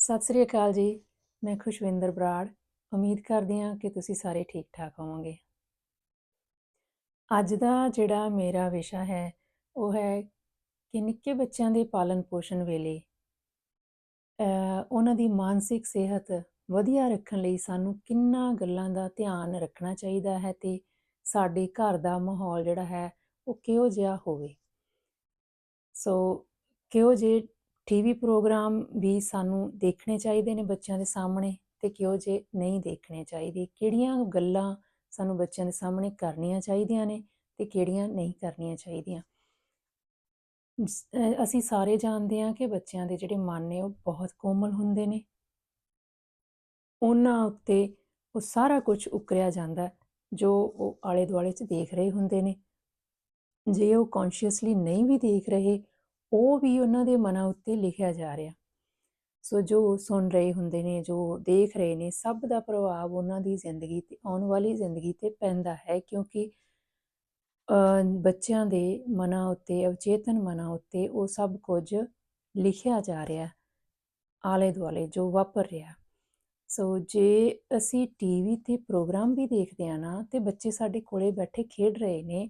ਸਤਿ ਸ੍ਰੀ ਅਕਾਲ ਜੀ, ਮੈਂ ਖੁਸ਼ਵਿੰਦਰ ਬਰਾੜ, ਉਮੀਦ ਕਰਦੀ ਹਾਂ ਕਿ ਤੁਸੀਂ ਸਾਰੇ ਠੀਕ ਠਾਕ ਹੋਵੋਗੇ। ਅੱਜ ਦਾ ਜਿਹੜਾ ਮੇਰਾ ਵਿਸ਼ਾ ਹੈ, ਉਹ ਹੈ ਕਿ ਨਿੱਕੇ ਬੱਚਿਆਂ ਦੇ ਪਾਲਣ ਪੋਸ਼ਣ ਵੇਲੇ ਉਹਨਾਂ ਦੀ ਮਾਨਸਿਕ ਸਿਹਤ ਵਧੀਆ ਰੱਖਣ ਲਈ ਸਾਨੂੰ ਕਿੰਨਾ ਗੱਲਾਂ ਦਾ ਧਿਆਨ ਰੱਖਣਾ ਚਾਹੀਦਾ ਹੈ ਤੇ ਸਾਡੇ ਘਰ ਦਾ ਮਾਹੌਲ ਜਿਹੜਾ ਹੈ, ਉਹ ਕਿਹੋ ਜਿਹਾ ਹੋਵੇ। ਸੋ ਕਿਹੋ ਜਿਹੇ ਟੀਵੀ ਪ੍ਰੋਗਰਾਮ ਵੀ ਸਾਨੂੰ ਦੇਖਣੇ ਚਾਹੀਦੇ ਨੇ ਬੱਚਿਆਂ ਦੇ ਸਾਹਮਣੇ ਤੇ ਕਿਹੋ ਜਿਹੇ ਨਹੀਂ ਦੇਖਣੇ ਚਾਹੀਦੇ, ਕਿਹੜੀਆਂ ਗੱਲਾਂ ਸਾਨੂੰ ਬੱਚਿਆਂ ਦੇ ਸਾਹਮਣੇ ਕਰਨੀਆਂ ਚਾਹੀਦੀਆਂ ਨੇ ਤੇ ਕਿਹੜੀਆਂ ਨਹੀਂ ਕਰਨੀਆਂ ਚਾਹੀਦੀਆਂ। ਅਸੀਂ ਸਾਰੇ ਜਾਣਦੇ ਹਾਂ ਕਿ ਬੱਚਿਆਂ ਦੇ ਜਿਹੜੇ ਮਨ ਨੇ ਉਹ ਬਹੁਤ ਕੋਮਲ ਹੁੰਦੇ ਨੇ। ਉਹਨਾਂ ਉੱਤੇ ਉਹ ਸਾਰਾ ਕੁਝ ਉਕਰਿਆ ਜਾਂਦਾ ਜੋ ਉਹ ਆਲੇ ਦੁਆਲੇ 'ਚ ਦੇਖ ਰਹੇ ਹੁੰਦੇ ਨੇ। ਜੇ ਉਹ ਕੌਨਸ਼ੀਅਸਲੀ ਨਹੀਂ ਵੀ ਦੇਖ ਰਹੇ ਉਹ ਵੀ ਉਹਨਾਂ ਦੇ ਮਨਾਂ ਉੱਤੇ ਲਿਖਿਆ ਜਾ ਰਿਹਾ। ਸੋ ਜੋ ਸੁਣ ਰਹੇ ਹੁੰਦੇ ਨੇ, ਜੋ ਦੇਖ ਰਹੇ ਨੇ, ਸਭ ਦਾ ਪ੍ਰਭਾਵ ਉਹਨਾਂ ਦੀ ਜ਼ਿੰਦਗੀ ਤੇ ਆਉਣ ਵਾਲੀ ਜ਼ਿੰਦਗੀ ਤੇ ਪੈਂਦਾ ਹੈ ਕਿਉਂਕਿ ਬੱਚਿਆਂ ਦੇ ਮਨਾਂ ਉੱਤੇ, ਅਵਚੇਤਨ ਮਨਾਂ ਉੱਤੇ ਉਹ ਸਭ ਕੁਝ ਲਿਖਿਆ ਜਾ ਰਿਹਾ ਆਲੇ ਦੁਆਲੇ ਜੋ ਵਾਪਰ ਰਿਹਾ। ਸੋ ਜੇ ਅਸੀਂ ਟੀਵੀ ਤੇ ਪ੍ਰੋਗਰਾਮ ਵੀ ਦੇਖਦੇ ਆ ਨਾ, ਤੇ ਬੱਚੇ ਸਾਡੇ ਕੋਲੇ ਬੈਠੇ ਖੇਡ ਰਹੇ ਨੇ,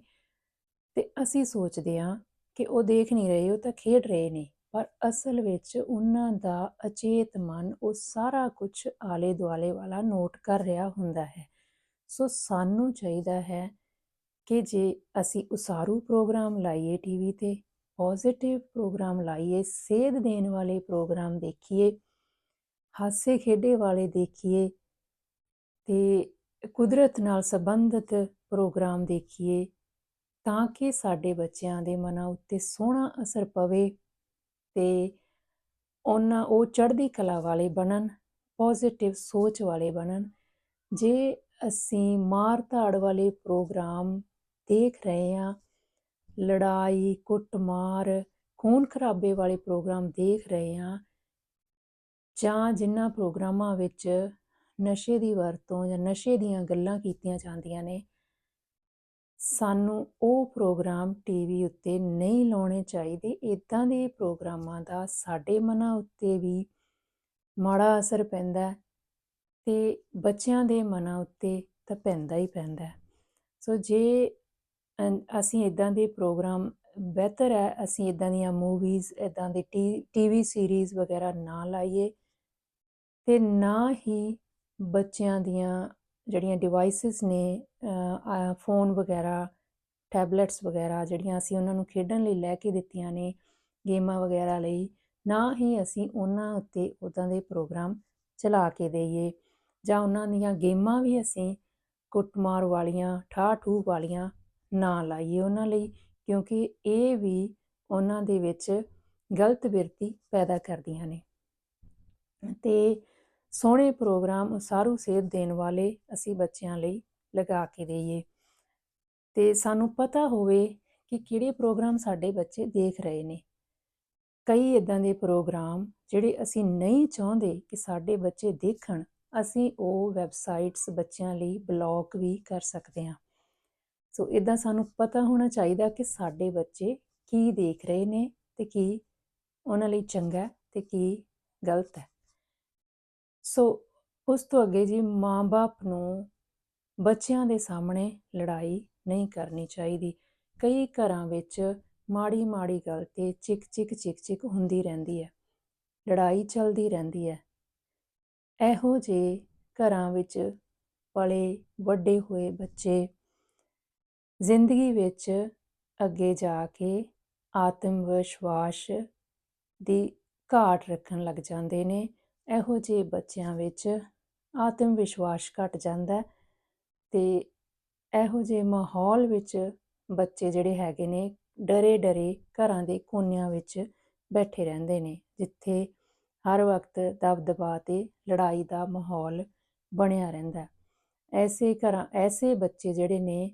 ਤੇ ਅਸੀਂ ਸੋਚਦੇ ਆ ਕਿ ਉਹ ਦੇਖ ਨਹੀਂ ਰਹੇ, ਉਹ ਤਾਂ ਖੇਡ ਰਹੇ ਨੇ। ਪਰ ਅਸਲ ਵਿੱਚ ਉਹਨਾਂ ਦਾ ਅਚੇਤ ਮਨ ਉਹ ਸਾਰਾ ਕੁਝ ਆਲੇ ਦੁਆਲੇ ਵਾਲਾ ਨੋਟ ਕਰ ਰਿਹਾ ਹੁੰਦਾ ਹੈ। ਸੋ ਸਾਨੂੰ ਚਾਹੀਦਾ ਹੈ ਕਿ ਜੇ ਅਸੀਂ ਉਸਾਰੂ ਪ੍ਰੋਗਰਾਮ ਲਾਈਏ ਟੀਵੀ ਤੇ, ਪੋਜ਼ਿਟਿਵ ਪ੍ਰੋਗਰਾਮ ਲਾਈਏ, ਸੇਧ ਦੇਣ ਵਾਲੇ ਪ੍ਰੋਗਰਾਮ ਦੇਖੀਏ, ਹਾਸੇ ਖੇਡੇ ਵਾਲੇ ਦੇਖੀਏ ਤੇ ਕੁਦਰਤ ਨਾਲ ਸੰਬੰਧਿਤ ਪ੍ਰੋਗਰਾਮ ਦੇਖੀਏ ਤਾਂ ਕਿ ਸਾਡੇ ਬੱਚਿਆਂ ਦੇ ਮਨਾਂ ਉੱਤੇ ਸੋਹਣਾ ਅਸਰ ਪਵੇ ਤੇ ਉਹਨਾਂ, ਉਹ ਚੜ੍ਹਦੀ ਕਲਾ ਵਾਲੇ ਬਣਨ ਪੋਜ਼ਿਟਿਵ ਸੋਚ ਵਾਲੇ ਬਣਨ। ਜੇ ਅਸੀਂ ਮਾਰ ਧਾੜ ਵਾਲੇ ਪ੍ਰੋਗਰਾਮ ਦੇਖ ਰਹੇ ਹਾਂ, ਲੜਾਈ, ਕੁੱਟਮਾਰ ਖੂਨ ਖਰਾਬੇ ਵਾਲੇ ਪ੍ਰੋਗਰਾਮ ਦੇਖ ਰਹੇ ਹਾਂ, ਜਾਂ ਜਿਨ੍ਹਾਂ ਪ੍ਰੋਗਰਾਮਾਂ ਵਿੱਚ ਨਸ਼ੇ ਦੀ ਵਰਤੋਂ ਜਾਂ ਨਸ਼ੇ ਦੀਆਂ ਗੱਲਾਂ ਕੀਤੀਆਂ ਜਾਂਦੀਆਂ ਨੇ ਸਾਨੂੰ ਉਹ ਪ੍ਰੋਗਰਾਮ ਟੀਵੀ ਉੱਤੇ ਨਹੀਂ ਲਾਉਣੇ ਚਾਹੀਦੇ। ਇਦਾਂ ਦੇ ਪ੍ਰੋਗਰਾਮਾਂ ਦਾ ਸਾਡੇ ਮਨਾਂ ਉੱਤੇ ਵੀ ਮਾੜਾ ਅਸਰ ਪੈਂਦਾ ਹੈ ਤੇ ਬੱਚਿਆਂ ਦੇ ਮਨਾਂ ਉੱਤੇ ਤਾਂ ਪੈਂਦਾ ਹੀ ਪੈਂਦਾ ਸੋ ਜੇ ਅਸੀਂ ਇਦਾਂ ਦੇ ਪ੍ਰੋਗਰਾਮ ਬਿਹਤਰ ਹੈ, ਅਸੀਂ ਇਦਾਂ ਦੀਆਂ ਮੂਵੀਜ਼ ਇਦਾਂ ਦੇ ਟੀਵੀ ਸੀਰੀਜ਼ ਵਗੈਰਾ ਨਾ ਲਾਈਏ ਤੇ ਨਾ ਹੀ ਬੱਚਿਆਂ ਦੀਆਂ ਜਿਹੜੀਆਂ ਡਿਵਾਈਸਸ ਨੇ ਫੋਨ ਵਗੈਰਾ ਟੈਬਲੇਟਸ ਵਗੈਰਾ ਜਿਹੜੀਆਂ ਅਸੀਂ ਉਹਨਾਂ ਨੂੰ ਖੇਡਣ ਲਈ ਲੈ ਕੇ ਦਿੱਤੀਆਂ ਨੇ ਗੇਮਾਂ ਵਗੈਰਾ ਲਈ, ਨਾ ਹੀ ਅਸੀਂ ਉਹਨਾਂ ਉੱਤੇ ਉਦਾਂ ਦੇ ਪ੍ਰੋਗਰਾਮ ਚਲਾ ਕੇ ਦੇਈਏ। ਜਾਂ ਉਹਨਾਂ ਦੀਆਂ ਗੇਮਾਂ ਵੀ ਅਸੀਂ ਕੁੱਟਮਾਰ ਵਾਲੀਆਂ ਠਾਹ ਠੂਹ ਵਾਲੀਆਂ ਨਾ ਲਾਈਏ ਉਹਨਾਂ ਲਈ, ਕਿਉਂਕਿ ਇਹ ਵੀ ਉਹਨਾਂ ਦੇ ਵਿੱਚ ਗਲਤ ਬਿਰਤੀ ਪੈਦਾ ਕਰਦੀਆਂ ਨੇ। ਤੇ ਸੋਹਣੇ ਪ੍ਰੋਗਰਾਮ ਸਾਰੂ ਸੇਧ ਦੇਣ ਵਾਲੇ ਅਸੀਂ ਬੱਚਿਆਂ ਲਈ ਲਗਾ ਕੇ ਦੇਈਏ। ਤੇ ਸਾਨੂੰ ਪਤਾ ਹੋਵੇ ਕਿ ਕਿਹੜੇ ਪ੍ਰੋਗਰਾਮ ਸਾਡੇ ਬੱਚੇ ਦੇਖ ਰਹੇ ਨੇ। ਕਈ ਇਦਾਂ ਦੇ ਪ੍ਰੋਗਰਾਮ ਜਿਹੜੇ ਅਸੀਂ ਨਹੀਂ ਚਾਹੁੰਦੇ ਕਿ ਸਾਡੇ ਬੱਚੇ ਦੇਖਣ, ਅਸੀਂ ਉਹ ਵੈਬਸਾਈਟਸ ਬੱਚਿਆਂ ਲਈ ਬਲੌਕ ਵੀ ਕਰ ਸਕਦੇ ਹਾਂ। ਸੋ ਇਦਾਂ ਸਾਨੂੰ ਪਤਾ ਹੋਣਾ ਚਾਹੀਦਾ ਕਿ ਸਾਡੇ ਬੱਚੇ ਕੀ ਦੇਖ ਰਹੇ ਨੇ ਤੇ ਕੀ ਉਹਨਾਂ ਲਈ ਚੰਗਾ ਹੈ ਤੇ ਕੀ ਗਲਤ ਹੈ। ਸੋ ਉਸ ਤੋਂ ਅੱਗੇ ਜੀ ਮਾਂ-ਬਾਪ ਨੂੰ ਬੱਚਿਆਂ ਦੇ ਸਾਹਮਣੇ ਲੜਾਈ ਨਹੀਂ ਕਰਨੀ ਚਾਹੀਦੀ। ਕਈ ਘਰਾਂ ਵਿੱਚ ਮਾੜੀ ਮਾੜੀ ਗੱਲ ਤੇ ਚਿਕ ਚਿਕ ਚਿਕ ਚਿਕ ਹੁੰਦੀ ਰਹਿੰਦੀ ਹੈ। ਲੜਾਈ ਚੱਲਦੀ ਰਹਿੰਦੀ ਹੈ। ਇਹੋ ਜਿਹੇ ਘਰਾਂ ਵਿੱਚ ਪਲੇ ਵੱਡੇ ਹੋਏ ਬੱਚੇ ਜ਼ਿੰਦਗੀ ਵਿੱਚ ਅੱਗੇ ਜਾ ਕੇ ਆਤਮ ਵਿਸ਼ਵਾਸ ਦੀ ਘਾਟ ਰੱਖਣ ਲੱਗ ਜਾਂਦੇ ਨੇ। ਇਹੋ ਜਿਹੇ ਬੱਚਿਆਂ ਵਿੱਚ ਆਤਮ ਵਿਸ਼ਵਾਸ ਘਟ ਜਾਂਦਾ ਹੈ ਤੇ ਇਹੋ ਜਿਹੇ ਮਾਹੌਲ ਵਿੱਚ ਬੱਚੇ ਜਿਹੜੇ ਹੈਗੇ ਨੇ ਡਰੇ ਡਰੇ ਘਰਾਂ ਦੇ ਕੋਨਿਆਂ ਵਿੱਚ ਬੈਠੇ ਰਹਿੰਦੇ ਨੇ, ਜਿੱਥੇ ਹਰ ਵਕਤ ਦਬਦਬਾ ਤੇ ਲੜਾਈ ਦਾ ਮਾਹੌਲ ਬਣਿਆ ਰਹਿੰਦਾ ਐਸੇ ਘਰਾਂ, ਐਸੇ ਬੱਚੇ ਜਿਹੜੇ ਨੇ,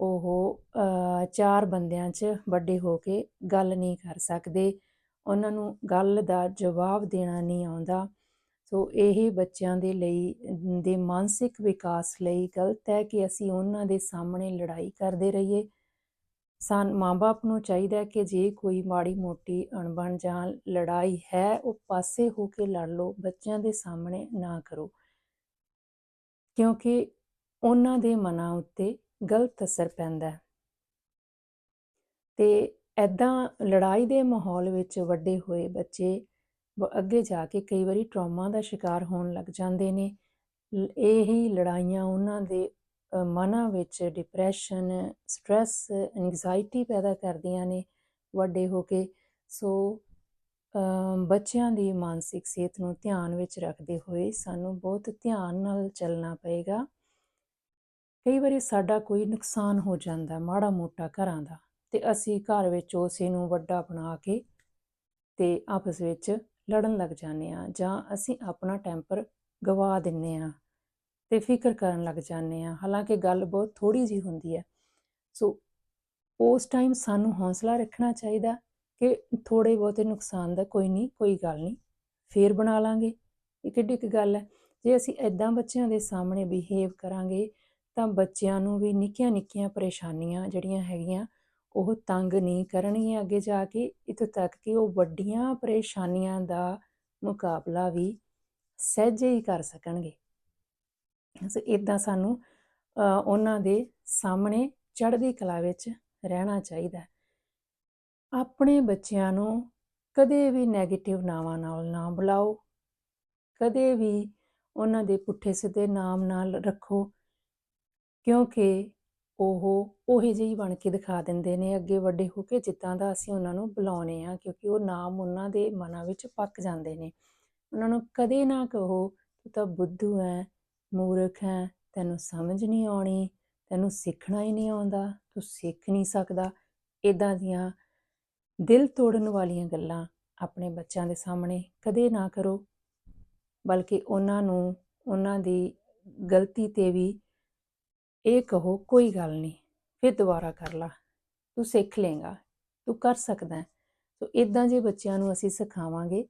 ਉਹ ਚਾਰ ਬੰਦਿਆਂ 'ਚ ਵੱਡੇ ਹੋ ਕੇ ਗੱਲ ਨਹੀਂ ਕਰ ਸਕਦੇ। ਉਹਨਾਂ ਨੂੰ ਗੱਲ ਦਾ ਜਵਾਬ ਦੇਣਾ ਨਹੀਂ ਆਉਂਦਾ। ਸੋ ਇਹ ਬੱਚਿਆਂ ਦੇ ਲਈ ਦੇ ਮਾਨਸਿਕ ਵਿਕਾਸ ਲਈ ਗਲਤ ਹੈ ਕਿ ਅਸੀਂ ਉਹਨਾਂ ਦੇ ਸਾਹਮਣੇ ਲੜਾਈ ਕਰਦੇ ਰਹੀਏ। ਸਾਨ, ਮਾਂ-ਬਾਪ ਨੂੰ ਚਾਹੀਦਾ ਕਿ ਜੇ ਕੋਈ ਮਾੜੀ-ਮੋਟੀ ਅਣਬਣ ਜਾਂ ਲੜਾਈ ਹੈ, ਉਹ ਪਾਸੇ ਹੋ ਕੇ ਲੜ ਲਓ, ਬੱਚਿਆਂ ਦੇ ਸਾਹਮਣੇ ਨਾ ਕਰੋ। ਕਿਉਂਕਿ ਉਹਨਾਂ ਦੇ ਮਨਾਂ ਉੱਤੇ ਗਲਤ ਅਸਰ ਪੈਂਦਾ ਹੈ। ਤੇ ਐਦਾਂ ਲੜਾਈ ਦੇ ਮਾਹੌਲ ਵਿੱਚ ਵੱਡੇ ਹੋਏ ਬੱਚੇ ਅੱਗੇ ਜਾ ਕੇ ਕਈ ਵਾਰੀ ਟਰਾਮਾ ਦਾ ਸ਼ਿਕਾਰ ਹੋਣ ਲੱਗ ਜਾਂਦੇ ਨੇ। ਲ- ਇਹੀ ਲੜਾਈਆਂ ਉਹਨਾਂ ਦੇ ਮਨਾਂ ਵਿੱਚ ਡਿਪਰੈਸ਼ਨ ਸਟ੍ਰੈਸ ਐਂਜ਼ਾਈਟੀ ਪੈਦਾ ਕਰਦੀਆਂ ਨੇ ਵੱਡੇ ਹੋ ਕੇ। ਸੋ ਬੱਚਿਆਂ ਦੀ ਮਾਨਸਿਕ ਸਿਹਤ ਨੂੰ ਧਿਆਨ ਵਿੱਚ ਰੱਖਦੇ ਹੋਏ ਸਾਨੂੰ ਬਹੁਤ ਧਿਆਨ ਨਾਲ ਚੱਲਣਾ ਪਏਗਾ। ਕਈ ਵਾਰੀ ਸਾਡਾ ਕੋਈ ਨੁਕਸਾਨ ਹੋ ਜਾਂਦਾ ਮਾੜਾ ਮੋਟਾ ਘਰਾਂ ਦਾ, ਤੇ ਅਸੀਂ ਘਰ ਵਿੱਚ ਉਸੇ ਨੂੰ ਵੱਡਾ ਬਣਾ ਕੇ ਤੇ ਆਪਸ ਵਿੱਚ ਲੜਨ ਲੱਗ ਜਾਂਦੇ ਆ ਜਾਂ ਅਸੀਂ ਆਪਣਾ ਟੈਂਪਰ ਗਵਾ ਦਿੰਨੇ ਆ ਤੇ ਫਿਕਰ ਕਰਨ ਲੱਗ ਜਾਂਦੇ ਆ ਹਾਲਾਂਕਿ ਗੱਲ ਬਹੁਤ ਥੋੜੀ ਜੀ ਹੁੰਦੀ ਹੈ। ਸੋ ਉਸ ਟਾਈਮ ਸਾਨੂੰ ਹੌਸਲਾ ਰੱਖਣਾ ਚਾਹੀਦਾ ਕਿ ਥੋੜੇ ਬਹੁਤੇ ਨੁਕਸਾਨ ਦਾ ਕੋਈ ਨਹੀਂ, ਕੋਈ ਗੱਲ ਨਹੀਂ, ਫੇਰ ਬਣਾ ਲਾਂਗੇ। ਇਹ ਕਿੱਡੀ ਇੱਕ ਗੱਲ ਹੈ। ਜੇ ਅਸੀਂ ਐਦਾਂ ਬੱਚਿਆਂ ਦੇ ਸਾਹਮਣੇ ਬਿਹੇਵ ਕਰਾਂਗੇ ਤਾਂ ਬੱਚਿਆਂ ਨੂੰ ਵੀ ਨਿੱਕੀਆਂ ਨਿੱਕੀਆਂ ਪਰੇਸ਼ਾਨੀਆਂ ਜਿਹੜੀਆਂ ਹੈਗੀਆਂ ਉਹ ਤੰਗ ਨਹੀਂ ਕਰਨਗੇ ਅੱਗੇ ਜਾ ਕੇ, ਇੱਥੋਂ ਤੱਕ ਕਿ ਉਹ ਵੱਡੀਆਂ ਪਰੇਸ਼ਾਨੀਆਂ ਦਾ ਮੁਕਾਬਲਾ ਵੀ ਸਹਿਜੇ ਹੀ ਕਰ ਸਕਣਗੇ। ਸੋ ਇਦਾਂ ਸਾਨੂੰ ਉਹਨਾਂ ਦੇ ਸਾਹਮਣੇ ਚੜ੍ਹਦੀ ਕਲਾ ਵਿੱਚ ਰਹਿਣਾ ਚਾਹੀਦਾ ਆਪਣੇ ਬੱਚਿਆਂ ਨੂੰ ਕਦੇ ਵੀ 네ਗੇਟਿਵ ਨਾਵਾਂ ਨਾਲ ਨਾ ਬੁਲਾਓ, ਕਦੇ ਵੀ ਉਹਨਾਂ ਦੇ ਪੁੱਠੇ ਸਿੱਧੇ ਨਾਮ ਨਾਲ ਰੱਖੋ, ਕਿਉਂਕਿ ਉਹ ਉਹੇ ਜਿਹੀ ਬਣ ਕੇ ਦਿਖਾ ਦਿੰਦੇ ਨੇ, ਅੱਗੇ ਵੱਡੇ ਹੋ ਕੇ ਜਿੱਦਾਂ ਦਾ ਅਸੀਂ ਉਹਨਾਂ ਨੂੰ ਬੁਲਾਉਨੇ ਆ, ਕਿਉਂਕਿ ਉਹ ਨਾਮ ਉਹਨਾਂ ਦੇ ਮਨਾਂ ਵਿੱਚ ਪੱਕ ਜਾਂਦੇ ਨੇ। ਉਹਨਾਂ ਨੂੰ ਕਦੇ ਨਾ ਕਹੋ, ਤੂੰ ਤਾਂ ਬੁੱਧੂ ਹੈ ਮੂਰਖ ਹੈ ਤੈਨੂੰ ਸਮਝ ਨਹੀਂ ਆਉਣੀ, ਤੈਨੂੰ ਸਿੱਖਣਾ ਹੀ ਨਹੀਂ ਆਉਂਦਾ, ਤੂੰ ਸਿੱਖ ਨਹੀਂ ਸਕਦਾ। ਇਦਾਂ ਦੀਆਂ ਦਿਲ ਤੋੜਨ ਵਾਲੀਆਂ ਗੱਲਾਂ ਆਪਣੇ ਬੱਚਿਆਂ ਦੇ ਸਾਹਮਣੇ ਕਦੇ ਨਾ ਕਰੋ, ਬਲਕਿ ਉਹਨਾਂ ਨੂੰ, ਉਹਨਾਂ ਦੀ ਗਲਤੀ ਤੇ ਵੀ ਇਹ ਕਹੋ, ਕੋਈ ਗੱਲ ਨਹੀਂ, ਫਿਰ ਦੁਬਾਰਾ ਕਰ ਲਾ। ਤੂੰ ਸਿੱਖ ਲੇਗਾ ਤੂੰ ਕਰ ਸਕਦਾ ਸੋ ਇਦਾਂ ਜੇ ਬੱਚਿਆਂ ਨੂੰ ਅਸੀਂ ਸਿਖਾਵਾਂਗੇ,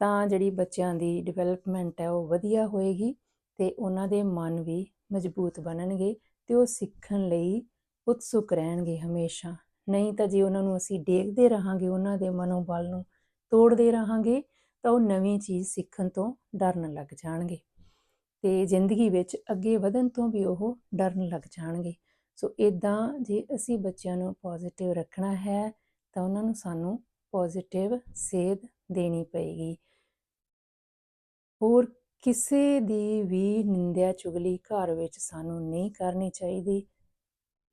ਤਾਂ ਜਿਹੜੀ ਬੱਚਿਆਂ ਦੀ ਡਿਵੈਲਪਮੈਂਟ ਹੈ ਉਹ ਵਧੀਆ ਹੋਏਗੀ ਤੇ ਉਹਨਾਂ ਦੇ ਮਨ ਵੀ ਮਜ਼ਬੂਤ ਬਣਨਗੇ ਤੇ ਉਹ ਸਿੱਖਣ ਲਈ ਉਤਸੁਕ ਰਹਿਣਗੇ ਹਮੇਸ਼ਾ। ਨਹੀਂ ਤਾਂ ਜੇ ਉਹਨਾਂ ਨੂੰ ਅਸੀਂ ਡੇਗਦੇ ਰਹਾਂਗੇ, ਉਹਨਾਂ ਦੇ ਮਨੋਬਲ ਨੂੰ ਤੋੜਦੇ ਰਹਾਂਗੇ, ਤਾਂ ਉਹ ਨਵੀਂ ਚੀਜ਼ ਸਿੱਖਣ ਤੋਂ ਡਰਨ ਲੱਗ ਜਾਣਗੇ। ਤੇ ਜ਼ਿੰਦਗੀ ਵਿੱਚ ਅੱਗੇ ਵਧਣ ਤੋਂ ਵੀ ਉਹ ਡਰਨ ਲੱਗ ਜਾਣਗੇ। ਸੋ ਇਦਾਂ ਜੇ ਅਸੀਂ ਬੱਚਿਆਂ ਨੂੰ ਪੋਜ਼ਿਟਿਵ ਰੱਖਣਾ ਹੈ, ਤਾਂ ਉਹਨਾਂ ਨੂੰ ਸਾਨੂੰ ਪੋਜ਼ਿਟਿਵ ਸੇਧ ਦੇਣੀ ਪਏਗੀ। ਹੋਰ ਕਿਸੇ ਦੀ ਵੀ ਨਿੰਦਿਆ ਚੁਗਲੀ ਘਰ ਵਿੱਚ ਸਾਨੂੰ ਨਹੀਂ ਕਰਨੀ ਚਾਹੀਦੀ।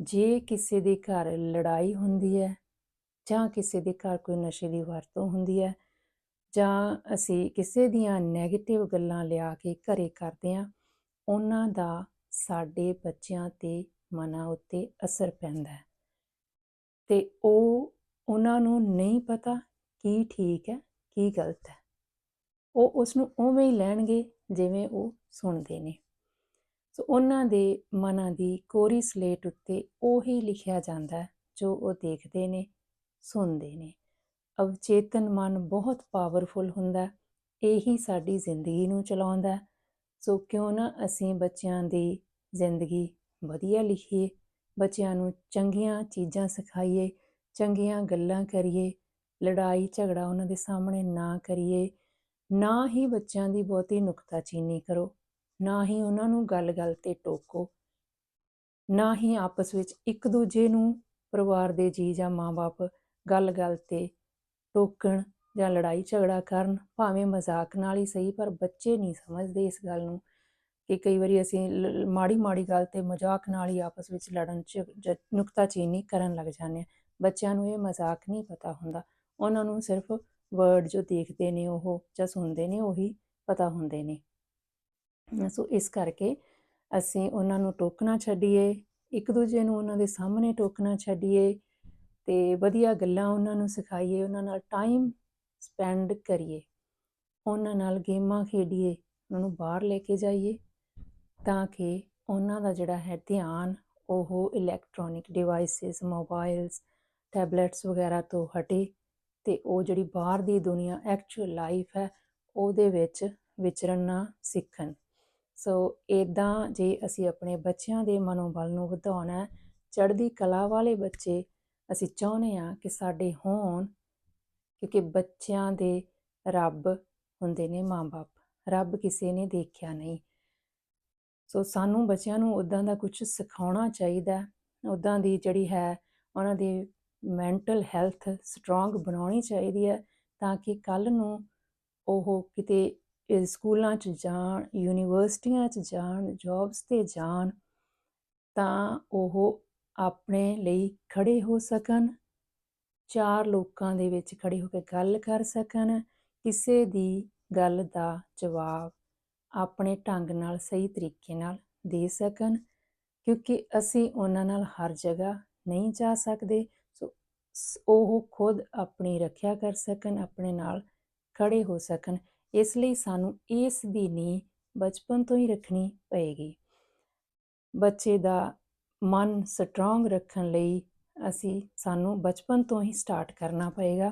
ਜੇ ਕਿਸੇ ਦੇ ਘਰ ਲੜਾਈ ਹੁੰਦੀ ਹੈ ਜਾਂ ਕਿਸੇ ਦੇ ਘਰ ਕੋਈ ਨਸ਼ੇ ਦੀ ਵਰਤੋਂ ਹੁੰਦੀ ਹੈ ਜਾਂ ਅਸੀਂ ਕਿਸੇ ਦੀਆਂ 네ਗੇਟਿਵ ਗੱਲਾਂ ਲਿਆ ਕੇ ਘਰੇ ਕਰਦੇ ਹਾਂ, ਉਹਨਾਂ ਦਾ ਸਾਡੇ ਬੱਚਿਆਂ ਤੇ ਮਨਾਂ ਉੱਤੇ ਅਸਰ ਪੈਂਦਾ ਹੈ। ਤੇ ਉਹ ਉਹਨਾਂ ਨੂੰ ਨਹੀਂ ਪਤਾ ਕੀ ਠੀਕ ਹੈ, ਕੀ ਗਲਤ ਹੈ। ਉਹ ਉਸ ਨੂੰ ਉਵੇਂ ਹੀ ਲੈਣਗੇ ਜਿਵੇਂ ਉਹ ਸੁਣਦੇ ਨੇ। ਸੋ ਉਹਨਾਂ ਦੇ ਮਨਾਂ ਦੀ ਕੋਰੀ ਸਲੇਟ ਉੱਤੇ ਉਹੀ ਲਿਖਿਆ ਜਾਂਦਾ ਜੋ ਉਹ ਦੇਖਦੇ ਨੇ, ਸੁਣਦੇ ਨੇ। ਅਵਚੇਤਨ ਮਨ ਬਹੁਤ ਪਾਵਰਫੁਲ ਹੁੰਦਾ ਇਹੀ ਸਾਡੀ ਜ਼ਿੰਦਗੀ ਨੂੰ ਚਲਾਉਂਦਾ ਸੋ ਕਿਉਂ ਨਾ ਅਸੀਂ ਬੱਚਿਆਂ ਦੀ ਜ਼ਿੰਦਗੀ ਵਧੀਆ ਲਿਖੀਏ, ਬੱਚਿਆਂ ਨੂੰ ਚੰਗੀਆਂ ਚੀਜ਼ਾਂ ਸਿਖਾਈਏ, ਚੰਗੀਆਂ ਗੱਲਾਂ ਕਰੀਏ, ਲੜਾਈ ਝਗੜਾ ਉਹਨਾਂ ਦੇ ਸਾਹਮਣੇ ਨਾ ਕਰੀਏ, ਨਾ ਹੀ ਬੱਚਿਆਂ ਦੀ ਬਹੁਤੀ ਨੁਕਤਾਚੀਨੀ ਕਰੋ, ਨਾ ਹੀ ਉਹਨਾਂ ਨੂੰ ਗੱਲ-ਗੱਲ ਤੇ ਟੋਕੋ, ਨਾ ਹੀ ਆਪਸ ਵਿੱਚ ਇੱਕ ਦੂਜੇ ਨੂੰ ਪਰਿਵਾਰ ਦੇ ਜੀ ਜਾਂ ਮਾਂ-ਬਾਪ ਗੱਲ-ਗੱਲ ਤੇ ਟੋਕਣ ਜਾਂ ਲੜਾਈ ਝਗੜਾ ਕਰਨ ਭਾਵੇਂ ਮਜ਼ਾਕ ਨਾਲ ਹੀ ਸਹੀ, ਪਰ ਬੱਚੇ ਨਹੀਂ ਸਮਝਦੇ ਇਸ ਗੱਲ ਨੂੰ ਕਿ ਕਈ ਵਾਰੀ ਅਸੀਂ ਮਾੜੀ ਮਾੜੀ ਗੱਲ ਤੇ ਮਜ਼ਾਕ ਨਾਲ ਹੀ ਆਪਸ ਵਿੱਚ ਲੜਨ ਚ ਨੁਕਤਾਚੀਨੀ ਕਰਨ ਲੱਗ ਜਾਂਦੇ ਹਾਂ। ਬੱਚਿਆਂ ਨੂੰ ਇਹ ਮਜ਼ਾਕ ਨਹੀਂ ਪਤਾ ਹੁੰਦਾ। ਉਹਨਾਂ ਨੂੰ ਸਿਰਫ ਵਰਡ ਜੋ ਦੇਖਦੇ ਨੇ ਉਹ ਜਾਂ ਸੁਣਦੇ ਨੇ ਉਹੀ ਪਤਾ ਹੁੰਦੇ ਨੇ। ਸੋ ਇਸ ਕਰਕੇ ਅਸੀਂ ਉਹਨਾਂ ਨੂੰ ਟੋਕਣਾ ਛੱਡੀਏ, ਇੱਕ ਦੂਜੇ ਨੂੰ ਉਹਨਾਂ ਦੇ ਸਾਹਮਣੇ ਟੋਕਣਾ ਛੱਡੀਏ ਤੇ ਵਧੀਆ ਗੱਲਾਂ ਉਹਨਾਂ ਨੂੰ ਸਿਖਾਈਏ, ਉਹਨਾਂ ਨਾਲ ਟਾਈਮ ਸਪੈਂਡ ਕਰੀਏ, ਉਹਨਾਂ ਨਾਲ ਗੇਮਾਂ ਖੇਡੀਏ, ਉਹਨਾਂ ਨੂੰ ਬਾਹਰ ਲੈ ਕੇ ਜਾਈਏ, ਤਾਂ ਕਿ ਉਹਨਾਂ ਦਾ ਜਿਹੜਾ ਹੈ ਧਿਆਨ ਉਹ ਇਲੈਕਟ੍ਰੋਨਿਕ ਡਿਵਾਈਸਿਸ ਮੋਬਾਈਲਸ ਟੈਬਲੇਟਸ ਵਗੈਰਾ ਤੋਂ ਹਟੇ ਤੇ ਉਹ ਜਿਹੜੀ ਬਾਹਰ ਦੀ ਦੁਨੀਆ ਐਕਚੁਅਲ ਲਾਈਫ ਹੈ, ਉਹਦੇ ਵਿੱਚ ਵਿਚਰਨਾ ਸਿੱਖਣ। ਸੋ ਇਦਾਂ ਜੇ ਅਸੀਂ ਆਪਣੇ ਬੱਚਿਆਂ ਦੇ ਮਨੋਬਲ ਨੂੰ ਵਧਾਉਣਾ ਚੜ੍ਹਦੀ ਕਲਾ ਵਾਲੇ ਬੱਚੇ ਅਸੀਂ ਚਾਹੁੰਦੇ ਹਾਂ ਕਿ ਸਾਡੇ ਹੋਣ ਕਿਉਂਕਿ ਬੱਚਿਆਂ ਦੇ ਰੱਬ ਹੁੰਦੇ ਨੇ ਮਾਂ-ਬਾਪ। ਰੱਬ ਕਿਸੇ ਨੇ ਦੇਖਿਆ ਨਹੀਂ। ਸੋ ਸਾਨੂੰ ਬੱਚਿਆਂ ਨੂੰ ਉਦਾਂ ਦਾ ਕੁਝ ਸਿਖਾਉਣਾ ਚਾਹੀਦਾ ਉਦਾਂ ਦੀ ਜਿਹੜੀ ਹੈ ਉਹਨਾਂ ਦੀ ਮੈਂਟਲ ਹੈਲਥ ਸਟਰੋਂਗ ਬਣਾਉਣੀ ਚਾਹੀਦੀ ਹੈ ਤਾਂ ਕਿ ਕੱਲ ਨੂੰ ਉਹ ਕਿਤੇ ਸਕੂਲਾਂ 'ਚ ਜਾਣ, ਯੂਨੀਵਰਸਿਟੀਆਂ 'ਚ ਜਾਣ, ਜੌਬਸ ਤੇ ਜਾਣ ਤਾਂ ਉਹ ਆਪਣੇ ਲਈ ਖੜੇ ਹੋ ਸਕਣ, ਚਾਰ ਲੋਕਾਂ ਦੇ ਵਿੱਚ ਖੜੇ ਹੋ ਕੇ ਗੱਲ ਕਰ ਸਕਣ, ਕਿਸੇ ਦੀ ਗੱਲ ਦਾ ਜਵਾਬ ਆਪਣੇ ਢੰਗ ਨਾਲ, ਸਹੀ ਤਰੀਕੇ ਨਾਲ ਦੇ ਸਕਣ, ਕਿਉਂਕਿ ਅਸੀਂ ਉਹਨਾਂ ਨਾਲ ਹਰ ਜਗ੍ਹਾ ਨਹੀਂ ਜਾ ਸਕਦੇ। ਸੋ ਉਹ ਖੁਦ ਆਪਣੀ ਰੱਖਿਆ ਕਰ ਸਕਣ, ਆਪਣੇ ਨਾਲ ਖੜੇ ਹੋ ਸਕਣ। ਇਸ ਲਈ ਸਾਨੂੰ ਇਸ ਦੀ ਨੀਂਹ ਬਚਪਨ ਤੋਂ ਹੀ ਰੱਖਣੀ ਪਏਗੀ। ਬੱਚੇ ਦਾ ਮਨ ਸਟਰੋਂਗ ਰੱਖਣ ਲਈ ਅਸੀਂ ਸਾਨੂੰ ਬਚਪਨ ਤੋਂ ਹੀ ਸਟਾਰਟ ਕਰਨਾ ਪਏਗਾ।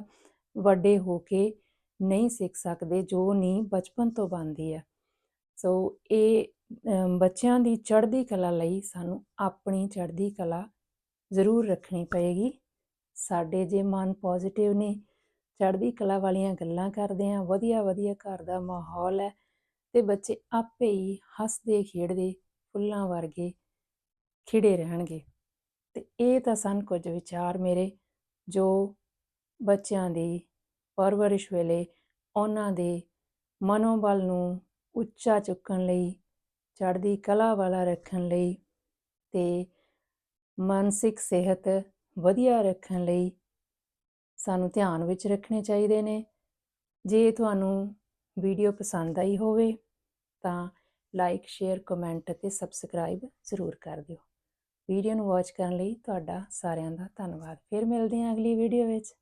ਵੱਡੇ ਹੋ ਕੇ ਨਹੀਂ ਸਿੱਖ ਸਕਦੇ ਜੋ ਨਹੀਂ ਬਚਪਨ ਤੋਂ ਬਣਦੀ ਹੈ। ਸੋ ਇਹ ਬੱਚਿਆਂ ਦੀ ਚੜ੍ਹਦੀ ਕਲਾ ਲਈ ਸਾਨੂੰ ਆਪਣੀ ਚੜ੍ਹਦੀ ਕਲਾ ਜ਼ਰੂਰ ਰੱਖਣੀ ਪਏਗੀ। ਸਾਡੇ ਜੇ ਮਨ ਪੋਜ਼ਿਟਿਵ ਨੇ, ਚੜ੍ਹਦੀ ਕਲਾ ਵਾਲੀਆਂ ਗੱਲਾਂ ਕਰਦੇ ਆ ਵਧੀਆ ਵਧੀਆ ਘਰ ਦਾ ਮਾਹੌਲ ਹੈ ਤੇ ਬੱਚੇ ਆਪੇ ਹੀ ਹੱਸਦੇ ਖੇਡਦੇ ਫੁੱਲਾਂ ਵਰਗੇ ਖਿੜੇ ਰਹਿਣਗੇ। ਤੇ ਇਹ ਤਾਂ ਸਨ ਕੁਝ ਵਿਚਾਰ ਮੇਰੇ ਜੋ ਬੱਚਿਆਂ ਦੀ ਪਰਵਰਿਸ਼ ਵੇਲੇ ਉਹਨਾਂ ਦੇ ਮਨੋਬਲ ਨੂੰ ਉੱਚਾ ਚੁੱਕਣ ਲਈ, ਚੜ੍ਹਦੀ ਕਲਾ ਵਾਲਾ ਰੱਖਣ ਲਈ ਤੇ ਮਾਨਸਿਕ ਸਿਹਤ ਵਧੀਆ ਰੱਖਣ ਲਈ ਸਾਨੂੰ ਧਿਆਨ ਵਿੱਚ ਰੱਖਣੇ ਚਾਹੀਦੇ ਨੇ। ਜੇ ਤੁਹਾਨੂੰ ਵੀਡੀਓ ਪਸੰਦ ਆਈ ਹੋਵੇ ਤਾਂ ਲਾਈਕ, ਸ਼ੇਅਰ, ਕਮੈਂਟ ਅਤੇ ਸਬਸਕ੍ਰਾਈਬ ਜ਼ਰੂਰ ਕਰ ਦਿਓ। ਵੀਡੀਓ ਨੂੰ ਵਾਚ ਕਰਨ ਲਈ ਤੁਹਾਡਾ ਸਾਰਿਆਂ ਦਾ ਧੰਨਵਾਦ। ਫਿਰ ਮਿਲਦੇ ਹਾਂ ਅਗਲੀ ਵੀਡੀਓ ਵਿੱਚ।